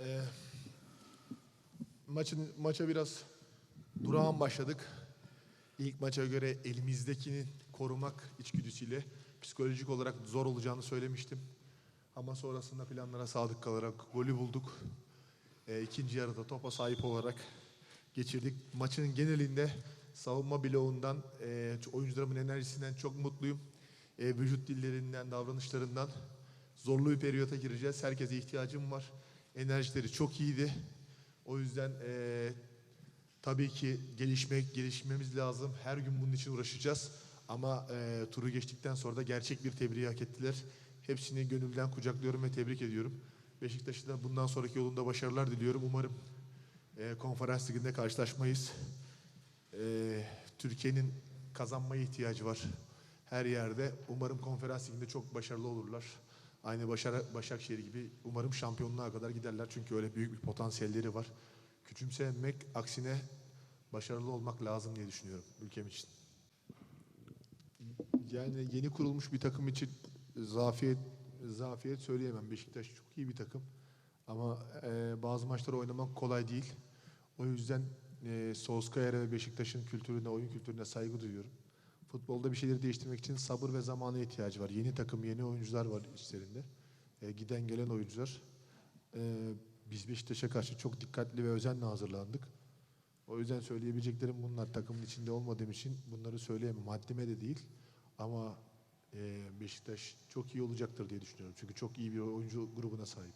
Ee, maçın maça biraz durağan başladık. İlk maça göre elimizdekini korumak içgüdüsüyle psikolojik olarak zor olacağını söylemiştim. Ama sonrasında planlara sadık kalarak golü bulduk. Ee, ikinci yarıda topa sahip olarak geçirdik. Maçın genelinde savunma bloğundan, e, oyuncularımın enerjisinden çok mutluyum. E, vücut dillerinden, davranışlarından zorlu bir periyota gireceğiz. Herkese ihtiyacım var. Enerjileri çok iyiydi. O yüzden e, tabii ki gelişmek, gelişmemiz lazım. Her gün bunun için uğraşacağız. Ama e, turu geçtikten sonra da gerçek bir tebriği hak ettiler. Hepsini gönülden kucaklıyorum ve tebrik ediyorum. Beşiktaş'ı da bundan sonraki yolunda başarılar diliyorum. Umarım e, konferans liginde karşılaşmayız. E, Türkiye'nin kazanmaya ihtiyacı var her yerde. Umarım konferans liginde çok başarılı olurlar. Aynı Başar Başakşehir gibi umarım şampiyonluğa kadar giderler. Çünkü öyle büyük bir potansiyelleri var. Küçümsemek aksine başarılı olmak lazım diye düşünüyorum ülkem için. Yani yeni kurulmuş bir takım için zafiyet zafiyet söyleyemem. Beşiktaş çok iyi bir takım. Ama e, bazı maçları oynamak kolay değil. O yüzden e, Solskjaer'e ve Beşiktaş'ın kültürüne, oyun kültürüne saygı duyuyorum. Futbolda bir şeyleri değiştirmek için sabır ve zamana ihtiyacı var. Yeni takım, yeni oyuncular var içlerinde. E, giden gelen oyuncular. E, biz Beşiktaş'a karşı çok dikkatli ve özenle hazırlandık. O yüzden söyleyebileceklerim bunlar. Takımın içinde olmadığım için bunları söyleyemem. Haddime de değil. Ama e, Beşiktaş çok iyi olacaktır diye düşünüyorum. Çünkü çok iyi bir oyuncu grubuna sahip.